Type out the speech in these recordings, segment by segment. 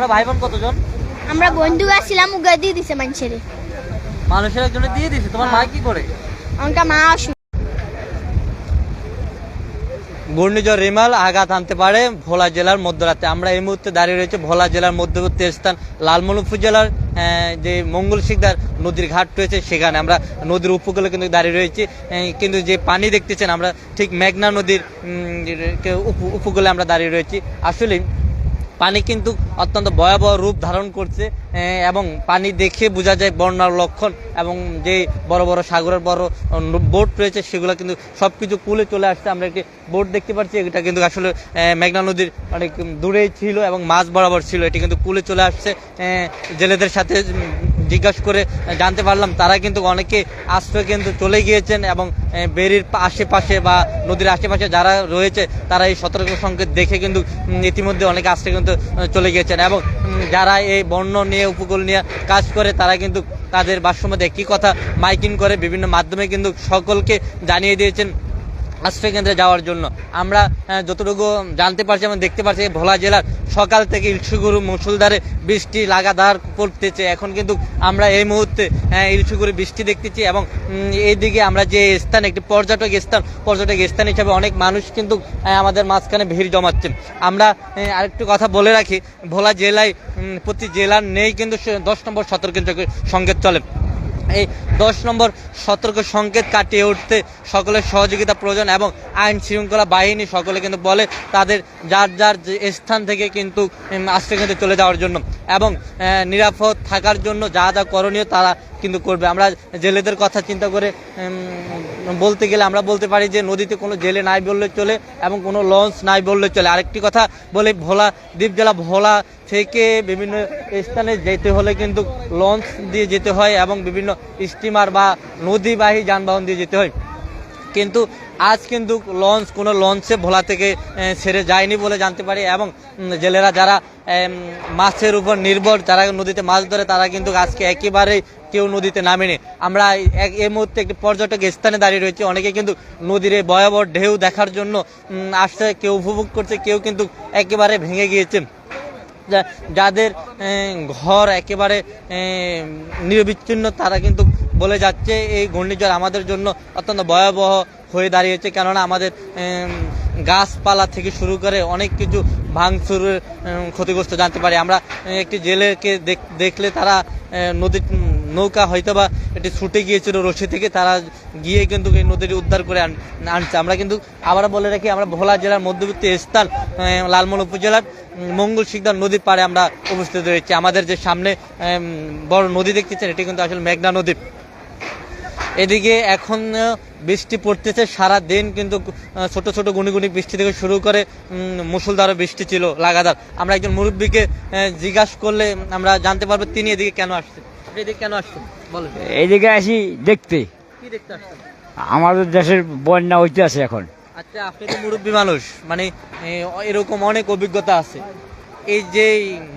তোমরা ভাই বোন কতজন? আমরা বন্ধু আসছিলাম উগা দিয়ে দিছে মানুষের। মানুষের একজনে দিয়ে দিছে তোমার মা কি করে? আমাকে মা ঘূর্ণিঝড় রিমাল আঘাত আনতে পারে ভোলা জেলার মধ্যরাতে। আমরা এই মুহূর্তে দাঁড়িয়ে রয়েছে ভোলা জেলার মধ্যবর্তী স্থান লালমনিরপুর জেলার যে মঙ্গল শিকদার নদীর ঘাট রয়েছে সেখানে। আমরা নদীর উপকূলে কিন্তু দাঁড়িয়ে রয়েছি। কিন্তু যে পানি দেখতেছেন আমরা ঠিক মেঘনা নদীর উম, কে- উপ- উপকূলে আমরা দাঁড়িয়ে রয়েছি। আসলে পানি কিন্তু অত্যন্ত ভয়াবহ রূপ ধারণ করছে এবং পানি দেখে বোঝা যায় বন্যার লক্ষণ এবং যে বড় বড় সাগরের বড় বোট রয়েছে সেগুলো কিন্তু সব কিছু কুলে চলে আসছে। আমরা একটি বোট দেখতে পাচ্ছি, এটা কিন্তু আসলে মেঘনা নদীর অনেক দূরেই ছিল এবং মাছ বরাবর ছিল, এটি কিন্তু কুলে চলে আসছে। জেলেদের সাথে জিজ্ঞাসা করে জানতে পারলাম, তারা কিন্তু অনেকে আশ্রয় কিন্তু চলে গিয়েছেন এবং বেরির আশেপাশে বা নদীর আশেপাশে যারা রয়েছে, তারা এই সতর্ক সংকেত দেখে কিন্তু ইতিমধ্যে অনেকে আশ্রয় কিন্তু চলে গিয়েছেন এবং যারা এই বন্য নিয়ে, উপকূল নিয়ে কাজ করে, তারা কিন্তু তাদের বাসমতে একই কথা মাইকিং করে বিভিন্ন মাধ্যমে কিন্তু সকলকে জানিয়ে দিয়েছেন। আশ্রয় কেন্দ্রে যাওয়ার জন্য। আমরা যতটুকু জানতে পারছি এবং দেখতে পাচ্ছি ভোলা জেলার সকাল থেকে ইলশুগুরু মুসুলধারে বৃষ্টি লাগাতার পড়তেছে। এখন কিন্তু আমরা এই মুহূর্তে ইলশুগুরু বৃষ্টি দেখতেছি এবং এইদিকে আমরা যে স্থান, একটি পর্যটক স্থান পর্যটক স্থান হিসাবে অনেক মানুষ কিন্তু আমাদের মাঝখানে ভিড় জমাচ্ছেন আমরা আরেকটু কথা বলে রাখি, ভোলা জেলায় প্রতি জেলার নেই কিন্তু দশ নম্বর সতর্ক সংকেত চলে। এই দশ নম্বর সতর্ক সংকেত কাটিয়ে উঠতে সকলের সহযোগিতা প্রয়োজন এবং আইন শৃঙ্খলা বাহিনী সকলে কিন্তু বলে তাদের যার যার স্থান থেকে কিন্তু উম, কিন্তু চলে যাওয়ার জন্য। এবং নিরাপদ থাকার জন্য যা যা করণীয় তারা কিন্তু করবে। আমরা জেলেদের কথা চিন্তা করে বলতে গেলে আমরা বলতে পারি যে, নদীতে কোনো জেলে নাই বললে চলে এবং কোনো লঞ্চ নাই বললে চলে। আরেকটি কথা বলে, ভোলা, দ্বীপ জেলা ভোলা থেকে বিভিন্ন স্থানে যেতে হলে কিন্তু লঞ্চ দিয়ে যেতে হয় এবং বিভিন্ন স্টিমার বা নদীবাহী যানবাহন দিয়ে যেতে হয়। কিন্তু আজ কিন্তু লঞ্চ, কোনো লঞ্চে ভোলা থেকে ছেড়ে যায়নি বলে জানতে পারি এবং জেলেরা যারা মাছের উপর নির্ভর, যারা নদীতে মাছ ধরে, তারা কিন্তু আজকে একেবারেই কেউ নদীতে নামেনি। আমরা এই মুহূর্তে একটি পর্যটক স্থানে দাঁড়িয়ে রয়েছে। অনেকে কিন্তু নদীর ভয়াবহ ঢেউ দেখার জন্য আসছে, কেউ উপভোগ করছে, কেউ কিন্তু একেবারে ভেঙে গিয়েছে। যাদের ঘর একেবারে নিরবিচ্ছিন্ন, তারা কিন্তু বলে যাচ্ছে, এই ঘূর্ণিঝড় আমাদের জন্য অত্যন্ত ভয়াবহ হয়ে দাঁড়িয়েছে। কেননা আমাদের গাছপালা থেকে শুরু করে অনেক কিছু ভাঙচুরের ক্ষতিগ্রস্ত জানতে পারি। আমরা একটি জেলেকে দেখ- দেখলে তারা নদীর নৌকা হয়তো বা এটি ছুটে গিয়েছিল রশি থেকে তারা গিয়ে কিন্তু এই নদীটি উদ্ধার করে আনছে। আমরা কিন্তু আবার বলে রাখি আমরা ভোলা জেলার মধ্যবর্তী স্থান লালমোহন উপজেলার মঙ্গল শিকদার নদীর পাড়ে আমরা উপস্থিত রয়েছি। আমাদের যে সামনে বড় নদী দেখতেছেন এটি কিন্তু আসলে মেঘনা নদী। এদিকে এখন বৃষ্টি পড়তেছে সারা দিন কিন্তু ছোট ছোট গুনি গুনি বৃষ্টি থেকে শুরু করে উম, মুষলধারে বৃষ্টি ছিল লাগাতার। আমরা একজন মুরব্বীকে জিজ্ঞাসা করলে আমরা জানতে পারব তিনি এদিকে কেন আসছেন। কেন আসছেন? বলেন। এইদিকে আসি দেখতে। কি দেখতে আসছেন? আমাদের দেশের বন্যা হইতে আছে এখন। আচ্ছা আপনি তো মুরব্বী মানুষ মানে এরকম অনেক অভিজ্ঞতা আছে। এই যে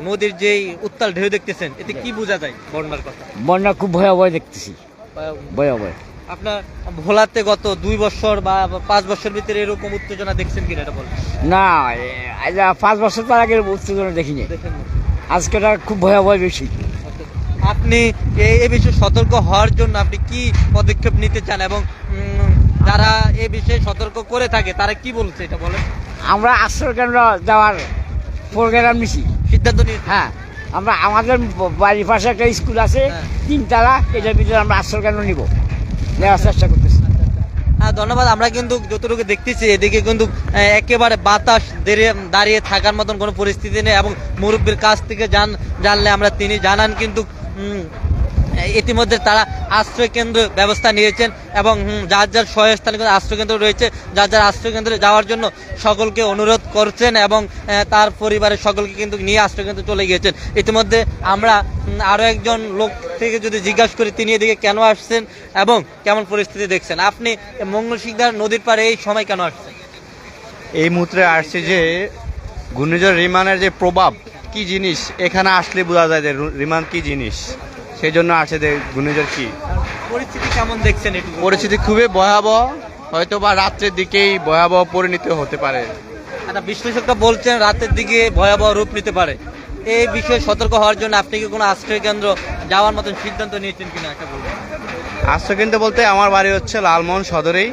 নদীর যেই উত্তাল ঢেউ দেখতেছেন এতে কি বোঝা যায় বন্যার কথা? বন্যা খুব ভয়াবহ দেখতেছি। ভয়াবহ। আপনার ভোলাতে গত দুই বছর বা পাঁচ বছর ভিতরে এরকম উত্তেজনা দেখছেন কিনা এটা বলেন। না পাঁচ বছর তার আগে উত্তেজনা দেখিনি। আজকেটা খুব ভয়াবহ বেশি। আপনি এই এ বিষয়ে সতর্ক হওয়ার জন্য আপনি কি পদক্ষেপ নিতে চান এবং যারা এ বিষয়ে সতর্ক করে থাকে তারা কি বলছে এটা বলেন? আমরা আশ্রয় কেন্দ্র যাওয়ার প্রোগ্রাম নিছি। সিদ্ধান্ত নিয়ে হ্যাঁ আমরা আমাদের বাড়ির পাশে একটা স্কুল আছে হ্যাঁ। তিনতলা এটার ভিতরে আমরা আশ্রয় কেন্দ্র নিব। নেওয়ার চেষ্টা করতেছি। হ্যাঁ ধন্যবাদ। আমরা কিন্তু যতটুকু দেখতেছি এদিকে কিন্তু একেবারে বাতাস দাঁড়িয়ে দাঁড়িয়ে থাকার মতন কোনো পরিস্থিতি নেই এবং মুরব্বীর কাছ থেকে জান জানলে আমরা তিনি জানান কিন্তু ইতিমধ্যে তারা আশ্রয় কেন্দ্র ব্যবস্থা নিয়েছেন এবং যার যার স্থানে কিন্তু আশ্রয় কেন্দ্র রয়েছে, যার যার আশ্রয় কেন্দ্রে যাওয়ার জন্য সকলকে অনুরোধ করছেন এবং তার পরিবারের সকলকে কিন্তু নিয়ে আশ্রয় কেন্দ্রে চলে গিয়েছেন। ইতিমধ্যে আমরা আরও একজন লোক থেকে যদি জিজ্ঞাসা করি, তিনি এদিকে কেন আসছেন এবং কেমন পরিস্থিতি দেখছেন? আপনি মঙ্গল শিকদার নদীর পাড়ে এই সময় কেন আসছেন? এই মুহূর্তে আসছে যে, ঘূর্ণিঝড় রিমানের যে প্রভাব কি জিনিস এখানে আসলে বোঝা যায় যে রু- রিমান কি জিনিস? সেই জন্য আসে যে ঘূর্ণিঝড় কি? পরিস্থিতি কেমন দেখছেন একটু পরিস্থিতি খুবই ভয়াবহ হয়তো বা রাত্রের দিকেই ভয়াবহ পরিণত হতে পারে। একটা বিশ্লেষকরা বলছেন রাতের দিকে ভয়াবহ রূপ নিতে পারে। এই বিষয়ে সতর্ক হওয়ার জন্য আপনি কি কোনো আশ্রয় কেন্দ্র যাওয়ার মতন সিদ্ধান্ত নিয়েছেন কিনা একটা বলবেন আশ্রয় কিনতে বলতে আমার বাড়ি হচ্ছে লালমোহন সদরেই।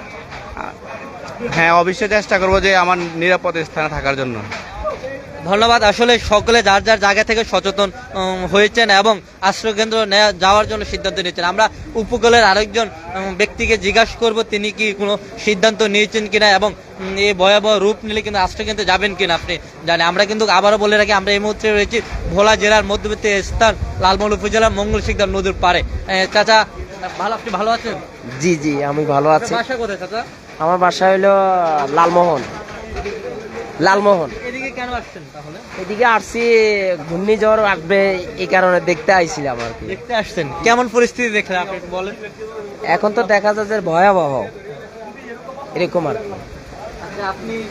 হ্যাঁ অবশ্যই চেষ্টা করব যে আমার নিরাপদ স্থানে থাকার জন্য। ধন্যবাদ। আসলে সকলে যার যার জায়গা থেকে সচেতন হয়েছেন এবং আশ্রয় কেন্দ্র নেয়া- যাওয়ার জন্য সিদ্ধান্ত নিয়েছেন। আমরা উপকূলের আরেকজন ব্যক্তিকে জিজ্ঞাসা করব তিনি কি কোনো সিদ্ধান্ত নিয়েছেন কিনা এবং এই ভয়াবহ রূপ নিলে কিন্তু আশ্রয় কেন্দ্রে যাবেন কিনা আপনি জানেন। আমরা কিন্তু আবারও বলে রাখি আমরা এই মুহূর্তে রয়েছি ভোলা জেলার মধ্যবর্তী স্থান লালমোহন উপজেলার মঙ্গল শিকদার নদীর পাড়ে। এ, চাচা ভালো আপনি ভালো আছেন? জি জি আমি ভালো আছি। বাসা কোথায় চাচা? আমার বাসা হইল লালমোহন। লালমোহন। কেন আসছেন তাহলে? এদিকে আসছি ঘূর্ণিঝড় আসবে এই কারণে দেখতে আইছিলাম আর কি। দেখতে আসছেন। কেমন পরিস্থিতি দেখলেন আপনি বলেন। এখন তো দেখা যাচ্ছে ভয়াবহ। এরকম আর কি। আচ্ছা আপনি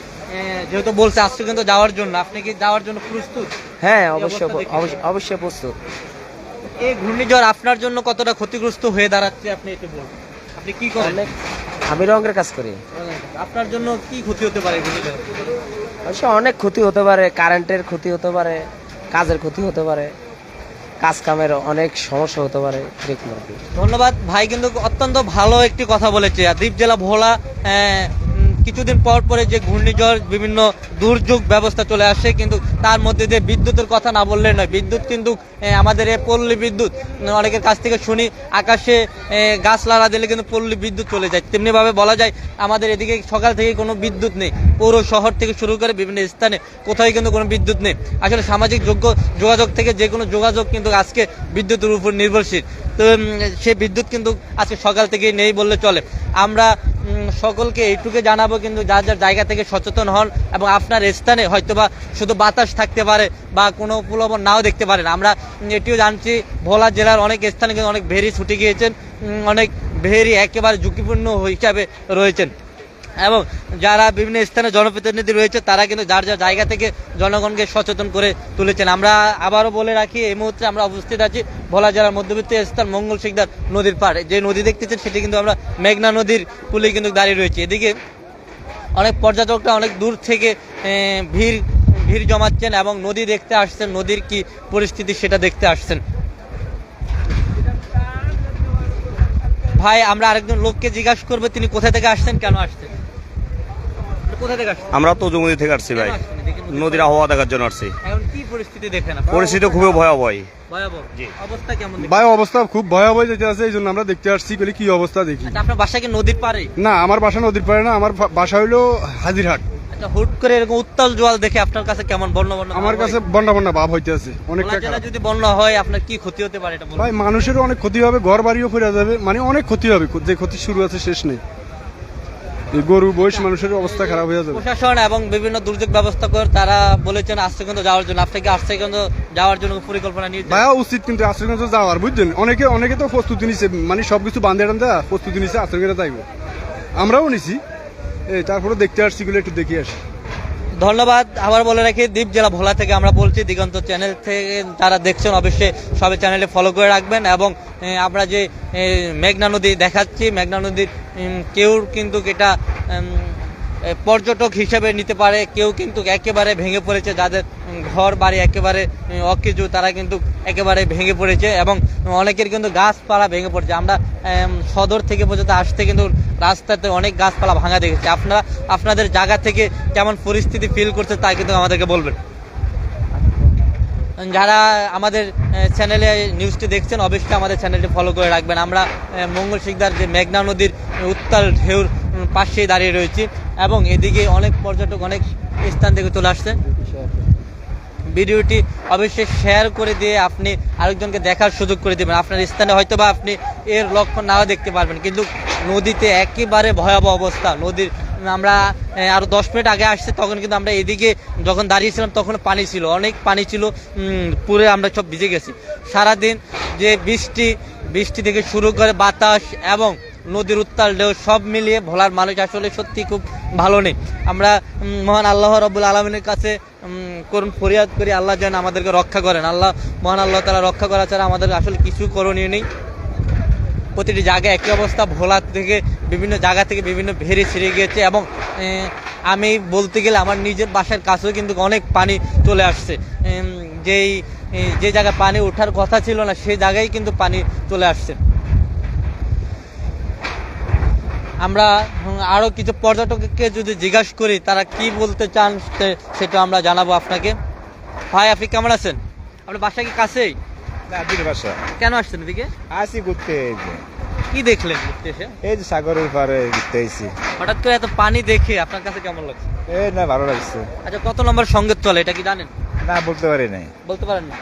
যেহেতু বলছে আজকে কিন্তু যাওয়ার জন্য আপনি কি যাওয়ার জন্য প্রস্তুত? হ্যাঁ অবশ্যই অবশ্যই- অবশ্যই প্রস্তুত। এই ঘূর্ণিঝড় আপনার জন্য কতটা ক্ষতিগ্রস্ত হয়ে দাঁড়াচ্ছে আপনি একটু বলুন। আপনি কি করেন? আমি রঙের কাজ করি। আপনার জন্য কি ক্ষতি হতে পারে ঘূর্ণিঝড়? অবশ্য অনেক ক্ষতি হতে পারে কারেন্টের ক্ষতি হতে পারে, কাজের ক্ষতি হতে পারে কাজ কামের অনেক সমস্যা হতে পারে ধন্যবাদ। ভাই কিন্তু অত্যন্ত ভালো একটি কথা বলেছে। দ্বীপ জেলা ভোলা কিছুদিন পর পরে যে ঘূর্ণিঝড়, বিভিন্ন দুর্যোগ ব্যবস্থা চলে আসে, কিন্তু তার মধ্যে দিয়ে বিদ্যুতের কথা না বললে নয়। বিদ্যুৎ কিন্তু আমাদের এ পল্লী বিদ্যুৎ, অনেকের কাছ থেকে শুনি, আকাশে গাছ লাগা দিলে কিন্তু পল্লী বিদ্যুৎ চলে যায়। তেমনিভাবে বলা যায়, আমাদের এদিকে সকাল থেকে কোনো বিদ্যুৎ নেই। পৌর শহর থেকে শুরু করে বিভিন্ন স্থানে কোথাও কিন্তু কোনো বিদ্যুৎ নেই। আসলে সামাজিক যোগ্য যোগাযোগ থেকে যে কোনো যোগাযোগ কিন্তু আজকে বিদ্যুতের উপর নির্ভরশীল। তো সে বিদ্যুৎ কিন্তু আজকে সকাল থেকে নেই বললে চলে। আমরা সকলকে এইটুকু জানাব, কিন্তু যার যার জায়গা থেকে সচেতন হন এবং আপনার স্থানে হয়তোবা শুধু বাতাস থাকতে পারে বা কোনো প্রলোভন নাও দেখতে পারেন। আমরা এটিও জানছি, ভোলা জেলার অনেক স্থানে কিন্তু অনেক ভেরি ছুটে গিয়েছেন অনেক ভেরি একেবারে ঝুঁকিপূর্ণ হিসাবে রয়েছেন। এবং যারা বিভিন্ন স্থানে জনপ্রতিনিধি রয়েছে, তারা কিন্তু যার যার জায়গা থেকে জনগণকে সচেতন করে তুলেছেন। আমরা আবারও বলে রাখি, এই মুহূর্তে আমরা উপস্থিত আছি ভোলা জেলার মধ্যবর্তী স্থান মঙ্গল শিকদার নদীর পাড়ে। যে নদী দেখতেছেন, সেটি কিন্তু আমরা মেঘনা নদীর কুলে কিন্তু দাঁড়িয়ে রয়েছে। এদিকে অনেক পর্যটকরা অনেক দূর থেকে ভিড় ভিড় জমাচ্ছেন এবং নদী দেখতে আসছেন। নদীর কি পরিস্থিতি সেটা দেখতে আসছেন। ভাই, আমরা আরেকজন লোককে জিজ্ঞাসা করব, তিনি কোথা থেকে আসছেন, কেন আসছেন? আমরা তো জঙ্গলি থেকে আসছি ভাই। নদীর আবহাওয়া দেখার জন্য আসছি। পরিস্থিতি দেখেন আপনি? পরিস্থিতি খুবই ভয়াবহ। ভয়াবহ। অবস্থা কেমন দেখেন? ভাই অবস্থা খুব ভয়াবহ যেতে আছে এই জন্য আমরা দেখতে আসছি বলে কি অবস্থা দেখি। আচ্ছা আপনার বাসা কি নদীর পারে না আমার বাসা নদীর পারে না আমার বাসা হইল হাজিরহাট। আচ্ছা হুট করে এরকম উত্তাল জল দেখে আপনার কাছে কেমন আমার কাছে বন্যা বন্যা ভাব হইতে আছে অনেকটা যদি বন্যা হয় আপনার কি ক্ষতি হতে পারে এটা ভাই মানুষেরও অনেক ক্ষতি হবে ঘর বাড়িও ফিরে যাবে মানে অনেক ক্ষতি হবে যে ক্ষতি শুরু আছে শেষ নেই। গরু বয়স মানুষের অবস্থা খারাপ হয়ে যাবে। প্রশাসন এবং বিভিন্ন দুর্যোগ ব্যবস্থা করে তারা বলেছেন আশ্রয়কেন্দ্র যাওয়ার জন্য আপনাকে আশ্রয়কেন্দ্র যাওয়ার জন্য পরিকল্পনা নিয়ে ভাইয়া উচিত কিন্তু আশ্রয়গঞ্জ যাওয়ার বুঝছেন? অনেকে অনেকে তো প্রস্তুতি নিছে মানে সবকিছু বান্ধে টান্ধে প্রস্তুতি নিছে আশ্রয়কেন্দ্রে যাইব। আমরাও নিছি। এই তারপরে দেখতে আসছি গুলো একটু দেখে আসি। ধন্যবাদ। আবার বলে রাখি, দ্বীপ জেলা ভোলা থেকে আমরা বলছি, দিগন্ত চ্যানেল থেকে যারা দেখছেন, অবশ্যই সবাই চ্যানেলে ফলো করে রাখবেন এবং আমরা যে মেঘনা নদী দেখাচ্ছি, মেঘনা নদীর কেউর কেউ কিন্তু এটা পর্যটক হিসেবে নিতে পারে। কেউ কিন্তু একেবারে ভেঙে পড়েছে। যাদের ঘর বাড়ি একেবারে অকেজু, তারা কিন্তু একেবারে ভেঙে পড়েছে এবং অনেকের কিন্তু গাছপালা ভেঙে পড়েছে। আমরা সদর থেকে পর্যন্ত আসতে কিন্তু রাস্তাতে অনেক গাছপালা ভাঙা দেখেছি। আপনারা, আপনাদের জায়গা থেকে কেমন পরিস্থিতি ফিল করছে তা কিন্তু আমাদেরকে বলবেন। যারা আমাদের চ্যানেলে নিউজটি দেখছেন, অবশ্যই আমাদের চ্যানেলটি ফলো করে রাখবেন। আমরা মঙ্গল শিকদার যে মেঘনা নদীর উত্তাল ঢেউর পাশেই দাঁড়িয়ে রয়েছি। এবং এদিকে অনেক পর্যটক, অনেক স্থান থেকে চলে আসছে। ভিডিওটি অবশ্যই শেয়ার করে দিয়ে আপনি আরেকজনকে দেখার সুযোগ করে দেবেন। আপনার স্থানে হয়তো বা আপনি এর লক্ষণ নাও দেখতে পারবেন, কিন্তু নদীতে একেবারে ভয়াবহ অবস্থা। নদীর, আমরা আরও দশ মিনিট আগে আসছে, তখন কিন্তু আমরা এদিকে যখন দাঁড়িয়েছিলাম, তখন পানি ছিল, অনেক পানি ছিল পুরে আমরা সব ভিজে গেছি। সারাদিন যে বৃষ্টি বৃষ্টি থেকে শুরু করে বাতাস এবং নদীর উত্তাল ঢেউ সব মিলিয়ে ভোলার মানুষ আসলে সত্যি খুব ভালো নেই। আমরা মহান আল্লাহ রবুল আলমিনের কাছে করুন ফরিয়াদ করি, আল্লাহ যেন আমাদেরকে রক্ষা করেন। আল্লাহ, মহান আল্লাহ তালা রক্ষা করা ছাড়া আমাদের আসলে কিছু করণীয় নেই। প্রতিটি জায়গায় একই অবস্থা, ভোলা থেকে বিভিন্ন জায়গা থেকে বিভিন্ন ভেরি ছিঁড়ে গিয়েছে এবং আমি বলতে গেলে আমার নিজের বাসার কাছেও কিন্তু অনেক পানি চলে আসছে। যেই যে জায়গায় পানি ওঠার কথা ছিল না সেই জায়গায় কিন্তু পানি চলে আসছে। আমরা আরও কিছু পর্যটককে যদি জিজ্ঞাসা করি তারা কি বলতে চান সেটা আমরা জানাব আপনাকে। ভাই আপনি কেমন আছেন? আপনার বাসা কি কাছেই? বাসা। কেন আসছেন এদিকে? আসি ঘুরতে কি দেখলেন ঘুরতে এসে? এই যে সাগরের পারে ঘুরতে আইছি। হঠাৎ করে এত পানি দেখে আপনার কাছে কেমন লাগছে? এই না ভালো লাগছে। আচ্ছা কত নম্বর সংকেত চলে এটা কি জানেন? না বলতে পারি নাই। বলতে পারেন না।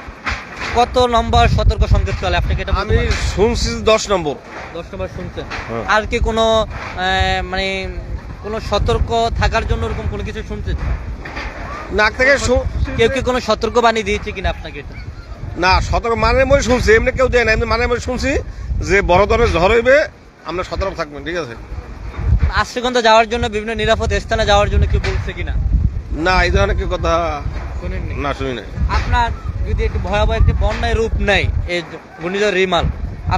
কত নম্বর সতর্ক সংকেত চলে? আপনাকে এটা আমি শুনছি দশ নম্বর। দশ নম্বর শুনছেন। হ্যাঁ। আর কি কোনো মানে কোনো সতর্ক থাকার জন্য ওরকম কোনো কিছু শুনছেন? নাক থেকে কেউ কি কোনো সতর্ক বাণী দিয়েছে কিনা আপনাকে এটা? না সতর্ক মানে মধ্যে শুনছি এমনি কেউ দেয় না। এমনি মানে মধ্যে শুনছি যে বড় ধরনের ঝড় হইবে আমরা সতর্ক থাকবেন ঠিক আছে? আশ্রয়গন্ধা যাওয়ার জন্য বিভিন্ন নিরাপদ স্থানে যাওয়ার জন্য কেউ বলছে কিনা? না এই ধরনের কেউ কথা শুনেননি। না শুনি নাই আপনার যদি একটু ভয়াবহ একটি বন্যায় রূপ নেয় এই ঘূর্ণিঝড় রিমাল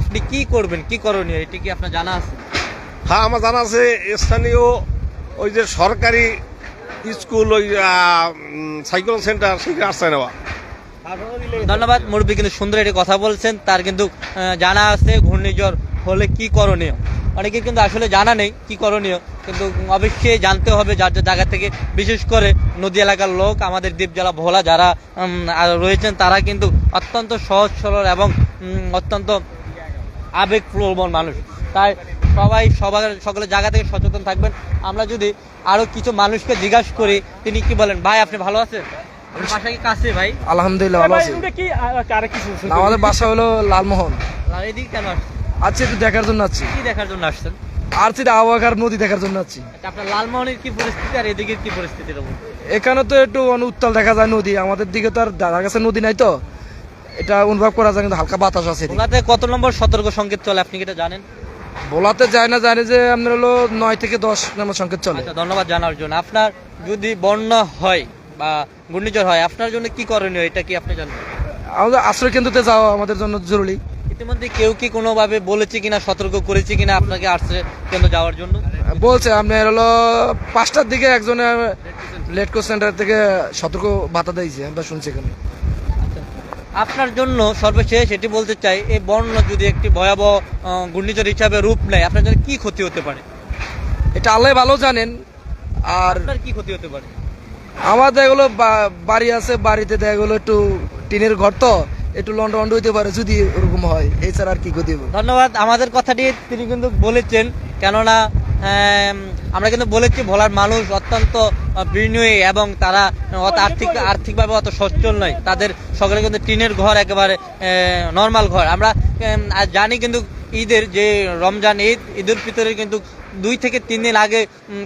আপনি কি করবেন? কি করণীয়? এটি কি আপনার জানা আছে? হ্যাঁ আমার জানা আছে স্থানীয় ওই যে সরকারি স্কুল ওই সাইকেল সেন্টার সেখানে আশ্রয় নেওয়া। ধন্যবাদ মুরব্বী কিন্তু সুন্দর একটি কথা বলছেন তার কিন্তু জানা আছে ঘূর্ণিঝড় হলে কি করণীয়? অনেকের কিন্তু আসলে জানা নেই কি করণীয় কিন্তু অবশ্যই জানতে হবে যার যার জায়গা থেকে। বিশেষ করে নদী এলাকার লোক আমাদের দ্বীপ জেলা ভোলা যারা রয়েছেন তারা কিন্তু অত্যন্ত সহজ সরল এবং অত্যন্ত আবেগপ্রবণ মানুষ। তাই সবাই সবার সকলের জায়গা থেকে সচেতন থাকবেন। আমরা যদি আরও কিছু মানুষকে জিজ্ঞাসা করি তিনি কি বলেন? ভাই আপনি ভালো আছেন? আলহামদুলিল্লাহ ভালো আছি। আমাদের বাসা হলো লালমোহন। এদিকে কেন আসছেন? আছি একটু দেখার জন্য আছি কি দেখার জন্য আসছেন? আর সেটা আবহাওয়ার নদী দেখার জন্য আছি আচ্ছা, আপনার লালমোহনের কি পরিস্থিতি আর এদিকে কি পরিস্থিতি এখানে তো একটু উত্তাল দেখা যায় নদী। আমাদের দিকে তো আর দাদা কাছে নদী নাই তো। এটা অনুভব করা যায় কিন্তু হালকা বাতাস আছে। ওনাতে কত নম্বর সতর্ক সংকেত চলে আপনি কি এটা জানেন? বলাতে যায় না জানি যে আপনার হলো নয় থেকে দশ নম্বর সংকেত চলে। আচ্ছা ধন্যবাদ জানার জন্য। আপনার যদি বন্যা হয় বা ঘূর্ণিঝড় হয় আপনার জন্য কি করণীয় এটা কি আপনি জানেন? আমাদের আশ্রয় কেন্দ্রতে যাওয়া আমাদের জন্য জরুরি। ইতিমধ্যে কেউ কি কোনোভাবে বলেছে কিনা সতর্ক করেছে কিনা আপনাকে আশ্রয় কেন্দ্র যাওয়ার জন্য? বলছে আপনার হলো পাঁচটার দিকে একজনের লেটকো সেন্টার থেকে সতর্ক বাতা দিয়েছে আমরা শুনছি এখানে। আপনার জন্য সর্বশেষ এটি বলতে চাই এই বন্যা যদি একটি ভয়াবহ ঘূর্ণিঝড় হিসাবে রূপ নেয় আপনার জন্য কি ক্ষতি হতে পারে? এটা আল্লাহ ভালো জানেন আর আপনার কি ক্ষতি হতে পারে? আমার দেখা গেলো বাড়ি আছে বাড়িতে দেখা গেলো একটু টিনের ঘর তো একটু লন্ড লন্ড হইতে পারে, যদি ওরকম হয়, এছাড়া আর কি হবে? ধন্যবাদ, আমাদের কথাটি তিনি কিন্তু বলেছেন, কেননা আমরা কিন্তু বলেছি ভোলার মানুষ অত্যন্ত বিনয়ী এবং তারা অত আর্থিক, আর্থিকভাবে অত সচ্ছল নয়। তাদের সকলে কিন্তু টিনের ঘর একেবারে নর্মাল ঘর। আমরা জানি কিন্তু ঈদের যে রমজান ঈদ ঈদের ভিতরে কিন্তু দুই থেকে তিন দিন আগে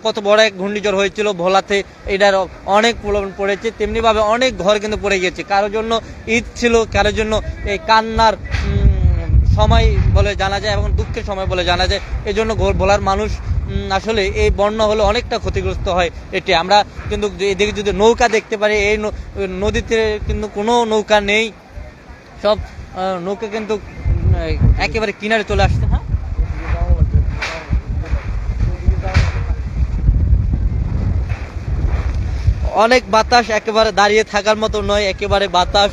কত বড় এক ঘূর্ণিঝড় হয়েছিল ভোলাতে, এটার অনেক প্রলোভন পড়েছে। তেমনিভাবে অনেক ঘর কিন্তু পড়ে গেছে কারোর জন্য ঈদ ছিল, কারোর জন্য এই কান্নার সময় বলে জানা যায় এবং দুঃখের সময় বলে জানা যায়। এই জন্য ভোলার মানুষ আসলে এই বন্যা হলে অনেকটা ক্ষতিগ্রস্ত হয় এটি। আমরা কিন্তু এদিকে যদি নৌকা দেখতে পারি, এই নদীতে কিন্তু কোনো নৌকা নেই। সব নৌকা কিন্তু একেবারে কিনারে চলে আসছে হ্যাঁ অনেক বাতাস একেবারে দাঁড়িয়ে থাকার মতো নয় একেবারে বাতাস।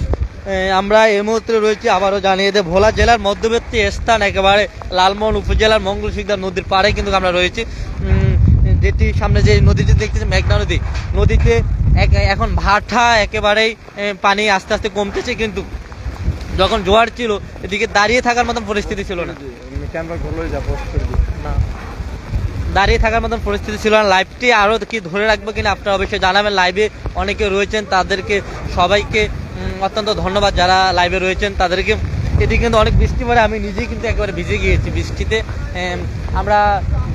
আমরা এই মুহূর্তে রয়েছি আবারও জানিয়ে দেয় ভোলা জেলার মধ্যবর্তী স্থান একেবারে লালমোহন উপজেলার মঙ্গলসিকদার নদীর পাড়ে কিন্তু আমরা রয়েছি। যেটি সামনে যে নদীটি দেখতেছি মেঘনা নদী নদীতে এক- এখন ভাটা একেবারেই পানি আস্তে আস্তে কমতেছে কিন্তু যখন জোয়ার ছিল এদিকে দাঁড়িয়ে থাকার মতন পরিস্থিতি ছিল না। না। দাঁড়িয়ে থাকার মতন পরিস্থিতি ছিল না। লাইভটি আরও কি ধরে রাখব কিনা আপনারা অবশ্যই জানাবেন। লাইভে অনেকে রয়েছেন, তাদেরকে সবাইকে অত্যন্ত ধন্যবাদ যারা লাইভে রয়েছেন, তাদেরকে। এদিকে কিন্তু অনেক বৃষ্টি পরে আমি নিজেই কিন্তু একেবারে ভিজে গিয়েছি বৃষ্টিতে। আমরা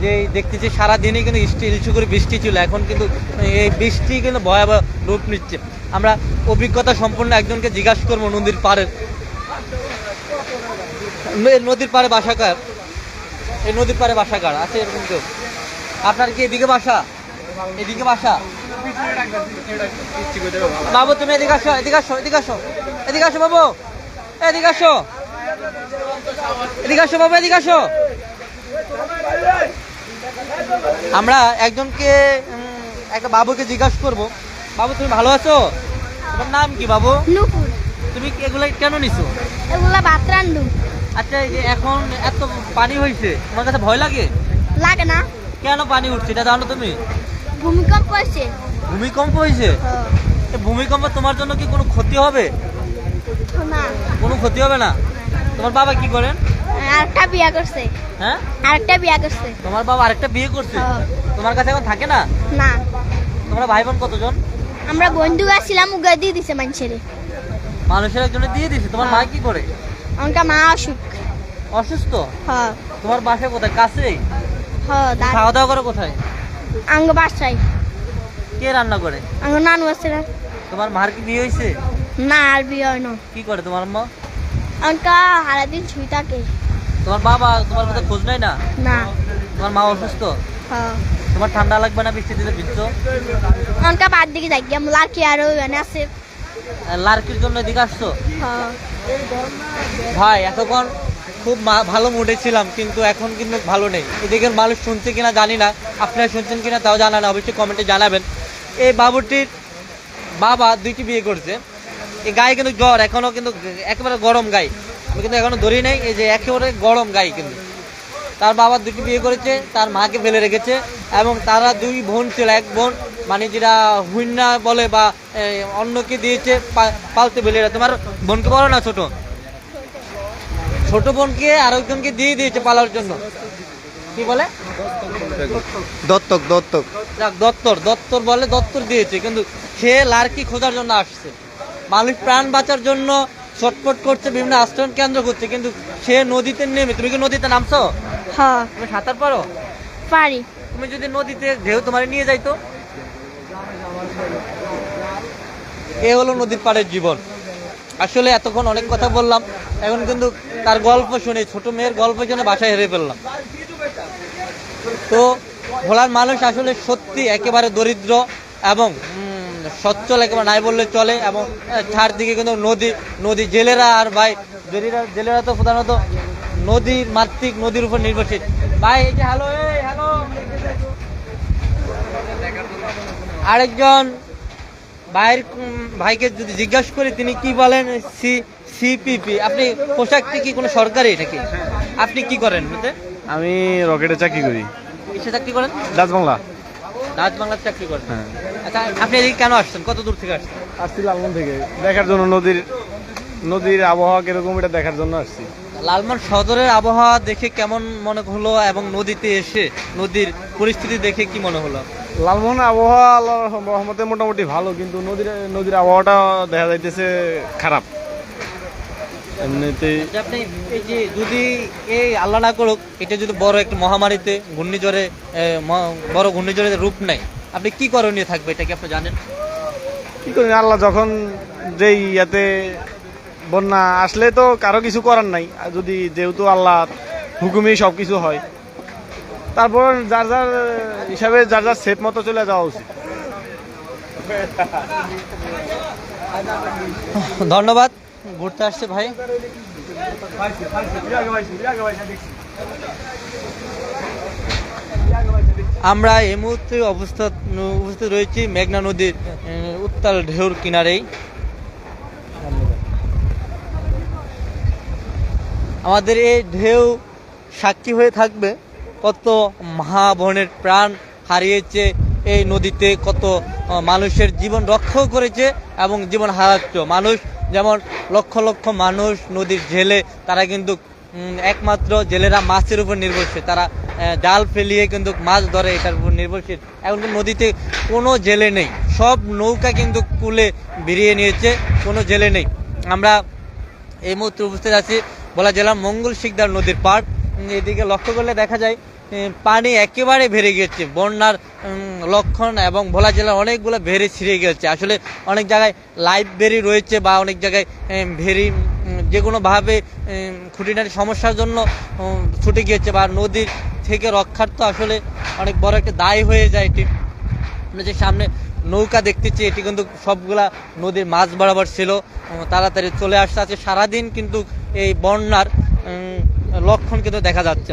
যে দেখতেছি, সারাদিনই কিন্তু ইস্যু করে বৃষ্টি ছিল। এখন কিন্তু এই বৃষ্টি কিন্তু ভয়াবহ রূপ নিচ্ছে। আমরা অভিজ্ঞতা সম্পন্ন একজনকে জিজ্ঞাসা করব নদীর এই নদীর পাড়ে বাসাকার এই নদীর পাড়ে বাসা কার? আছে এরকম কেউ? আপনার কি এদিকে বাসা? এদিকে বাসা? বাবু তুমি এদিকে আসো এদিকে আসো এদিকে আসো। এদিকে আসো বাবু। এদিকে আসো। এদিকে আসো বাবু এদিকে আসো। আমরা একজনকে একটা বাবুকে জিজ্ঞাসা করব। বাবু তুমি ভালো আছো? তোমার নাম কি বাবু? তুমি এগুলো কেন নিছো? এগুলা ভাত রান্ধু। আচ্ছা এখন এত পানি হয়েছে তোমার কাছে ভয় লাগে? লাগে না। কেন পানি উঠছে? এটা জানো তুমি? ভূমিকম্প হয়েছে। ভূমিকম্প হয়েছে? হ্যাঁ। এই ভূমিকম্প তোমার জন্য কি কোনো ক্ষতি হবে? না। কোনো ক্ষতি হবে না? তোমার বাবা কি করেন? আরেকটা বিয়া করছে। হ্যাঁ? আরেকটা বিয়া করছে। তোমার বাবা আরেকটা বিয়ে করছে? হ্যাঁ। তোমার কাছে এখন থাকে না? না। তোমরা ভাই বোন কতজন? আমরা বন্ধু আসছিলাম উগা দিয়ে দিছে মানুষের। মানুষের একজনে দিয়ে দিছে? তোমার মা কি করে? অঙ্কা মা অসুখ। অসুস্থ? হ্যাঁ। তোমার বাসা কোথায়? কাছেই? হ্যাঁ খাওয়া দাওয়া করে কোথায়? আঙ্গ বাসায়। কে রান্না করে? আঙ্গ নানু আছে না। তোমার মার কি বিয়ে হয়েছে? না আর বিয়ে হয় না। কি করে তোমার মা? অঙ্কা সারাদিন ছুই থাকে। তোমার বাবা তোমার মধ্যে খোঁজ নেয় না? না। তোমার মা অসুস্থ? হ্যাঁ। তোমার ঠান্ডা লাগবে না বৃষ্টি দিলে ভিজছো? অঙ্কা বাদ দিকে যাই গিয়ে লাকি আর ওখানে আছে। লার্কির জন্য এদিকে আসছো? হ্যাঁ। ভাই এতক্ষণ খুব ভালো মুডে ছিলাম, কিন্তু এখন কিন্তু ভালো নেই। এদিকের মানুষ শুনছে কিনা জানি না, আপনারা শুনছেন কিনা তাও জানা না, অবশ্যই কমেন্টে জানাবেন। এই বাবুটির বাবা দুইটি বিয়ে করছে। এই গায়ে কিন্তু জ্বর এখনও কিন্তু একেবারে গরম গাই আমি কিন্তু এখনও ধরি নাই, এই যে একেবারে গরম গাই কিন্তু। তার বাবা দুটি বিয়ে করেছে, তার মাকে ফেলে রেখেছে, এবং তারা দুই বোন ছিল, এক বোন মানে যেটা হুইন্না বলে বা অন্যকে দিয়েছে পালতে বেলেরা তোমার বোনকে বলো না ছোট। ছোট বোনকে আরেকজনকে দিয়ে দিয়েছে পালার জন্য। কি বলে? দত্তক দত্তক। যাক দত্তর দত্তর বলে দত্তর দিয়েছে কিন্তু সে লার্কি খোঁজার জন্য আসছে। মানুষ প্রাণ বাঁচার জন্য ছটফট করছে বিভিন্ন আশ্রয়ণ কেন্দ্র করছে কিন্তু সে নদীতে নেমে তুমি কি নদীতে নামছো? হ্যাঁ। তুমি সাঁতার পারো? পারি। তুমি যদি নদীতে ঢেউ তোমার নিয়ে যাইতো? এ হলো নদীর পাড়ের জীবন। আসলে এতক্ষণ অনেক কথা বললাম, এখন কিন্তু তার গল্প শুনে, ছোট মেয়ের গল্প শুনে বাসায় হেরে ফেললাম। তো ভোলার মানুষ আসলে সত্যি একেবারে দরিদ্র এবং সচ্ছল একেবারে নাই বললে চলে এবং চারদিকে কিন্তু নদী নদী জেলেরা আর ভাই, জেলেরা জেলেরা তো প্রধানত নদীর মাতৃক, নদীর উপর নির্ভরশীল। ভাই, এই যে হ্যালো হ্যালো আরেকজন ভাইয়ের ভাইকে যদি জিজ্ঞাসা করি তিনি কি বলেন? C CPP. আপনি পোশাকটি কি কোনো সরকারি নাকি? আপনি কি করেন আমি রকেটে চাকরি করি। কিসে চাকরি করেন? ডাচ বাংলা। রাজ বাংলার চাকরি করেন? হ্যাঁ। আচ্ছা আপনি এদিকে কেন আসছেন? কত দূর থেকে আসছেন? আসছি লালমন থেকে। দেখার জন্য নদীর নদীর আবহাওয়া কীরকম এটা দেখার জন্য আসছি। লালমোহন সদরের আবহাওয়া দেখে কেমন মনে হলো এবং নদীতে এসে নদীর পরিস্থিতি দেখে কি মনে হলো? লালমোহন আবহাওয়া আল্লাহর রহমতে মোটামুটি ভালো কিন্তু নদীর নদীর আবহাওয়াটা দেখা যাইতেছে খারাপ। এমনিতেই আপনি এই যে যদি এই আল্লাহ না করুক এটা যদি বড় একটা মহামারীতে ঘূর্ণিঝড়ে বড় ঘূর্ণিঝড়ের রূপ নেয় আপনি কি করণীয় থাকবে এটা কি আপনি জানেন? কি আল্লাহ যখন যেই ইয়াতে বন্যা আসলে তো কারও কিছু করার নাই। যদি যেহেতু আল্লাহ হুকুমেই সব কিছু হয় তারপর যার যার হিসাবে যার যার সেফ মতো চলে যাওয়া উচিত। ধন্যবাদ। ঘুরতে আসছে ভাই। আমরা এই মুহূর্তে অবস্থা উপস্থিত রয়েছি মেঘনা নদীর উত্তাল ঢেউর কিনারেই। আমাদের এই ঢেউ সাক্ষী হয়ে থাকবে। কত মা বোনের প্রাণ হারিয়েছে এই নদীতে, কত মানুষের জীবন রক্ষাও করেছে এবং জীবন হারাচ্ছে। মানুষ যেমন লক্ষ লক্ষ মানুষ নদীর জেলে তারা কিন্তু একমাত্র জেলেরা মাছের উপর নির্ভরশীল। তারা জাল ফেলিয়ে কিন্তু মাছ ধরে এটার উপর নির্ভরশীল। এখন নদীতে কোনো জেলে নেই। সব নৌকা কিন্তু কুলে বেরিয়ে নিয়েছে, কোনো জেলে নেই। আমরা এই মুহূর্তে উপস্থিত আছি, বলা জেলার মঙ্গল শিকদার নদীর পাড়। এদিকে লক্ষ্য করলে দেখা যায় পানি একেবারে ভেড়ে গেছে বন্যার লক্ষণ এবং ভোলা জেলার অনেকগুলো ভেড়ি ছিঁড়ে গেছে আসলে অনেক জায়গায় লাইভ ভেরি রয়েছে বা অনেক জায়গায় ভেরি যে কোনোভাবে খুঁটিনাটি সমস্যার জন্য ছুটে গিয়েছে বা নদীর থেকে রক্ষার তো আসলে অনেক বড় একটা দায় হয়ে যায় এটি। যে সামনে নৌকা দেখতেছি, এটি কিন্তু সবগুলা নদীর মাছ বরাবর ছিল। তাড়াতাড়ি চলে আসতে আছে। সারাদিন কিন্তু এই বন্যার লক্ষণ কিন্তু দেখা যাচ্ছে।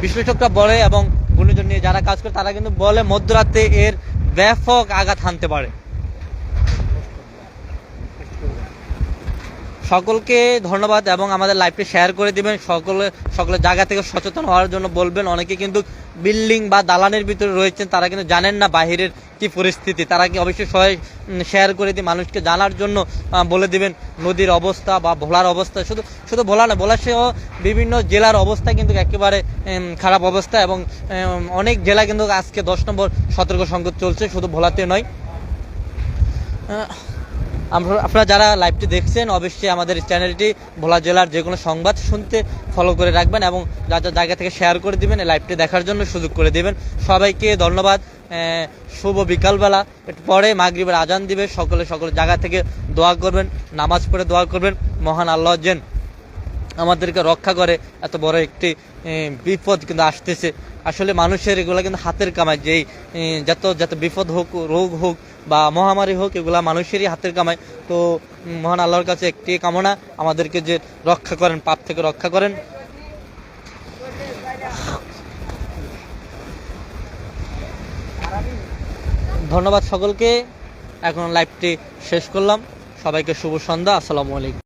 বিশ্লেষকরা বলে এবং ঘূর্ণিঝড় নিয়ে যারা কাজ করে, তারা কিন্তু বলে মধ্যরাতে এর ব্যাপক আঘাত হানতে পারে। সকলকে ধন্যবাদ এবং আমাদের লাইভটি শেয়ার করে দিবেন। সকলে সকলে জায়গা থেকে সচেতন হওয়ার জন্য বলবেন। অনেকে কিন্তু বিল্ডিং বা দালানের ভিতরে রয়েছেন, তারা কিন্তু জানেন না বাহিরের কি পরিস্থিতি। তারা কি অবশ্যই সবাই শেয়ার করে দিয়ে মানুষকে জানার জন্য বলে দিবেন। নদীর অবস্থা বা ভোলার অবস্থা, শুধু শুধু ভোলা না, ভোলা সহ বিভিন্ন জেলার অবস্থা কিন্তু একেবারে খারাপ অবস্থা এবং অনেক জেলা কিন্তু আজকে দশ নম্বর সতর্ক সংকট চলছে, শুধু ভোলাতে নয়। আমরা, আপনারা যারা লাইভটি দেখছেন, অবশ্যই আমাদের চ্যানেলটি ভোলা জেলার যে কোনো সংবাদ শুনতে ফলো করে রাখবেন এবং যা যা জায়গা থেকে শেয়ার করে দিবেন, এই লাইভটি দেখার জন্য সুযোগ করে দিবেন। সবাইকে ধন্যবাদ। শুভ বিকালবেলা। একটু পরে মাগরিবের আজান দিবে। সকলে সকলে জায়গা থেকে দোয়া করবেন, নামাজ পড়ে দোয়া করবেন। মহান আল্লাহ যেন আমাদেরকে রক্ষা করে। এত বড় একটি বিপদ কিন্তু আসতেছে। আসলে মানুষের এগুলা কিন্তু হাতের কামাই। যেই যত যত বিপদ হোক, রোগ হোক বা মহামারী হোক, এগুলা মানুষেরই হাতের কামাই। তো মহান আল্লাহর কাছে একটি কামনা, আমাদেরকে যে রক্ষা করেন, পাপ থেকে রক্ষা করেন। ধন্যবাদ সকলকে। এখন লাইভটি শেষ করলাম। সবাইকে শুভ সন্ধ্যা। আসসালামু আলাইকুম।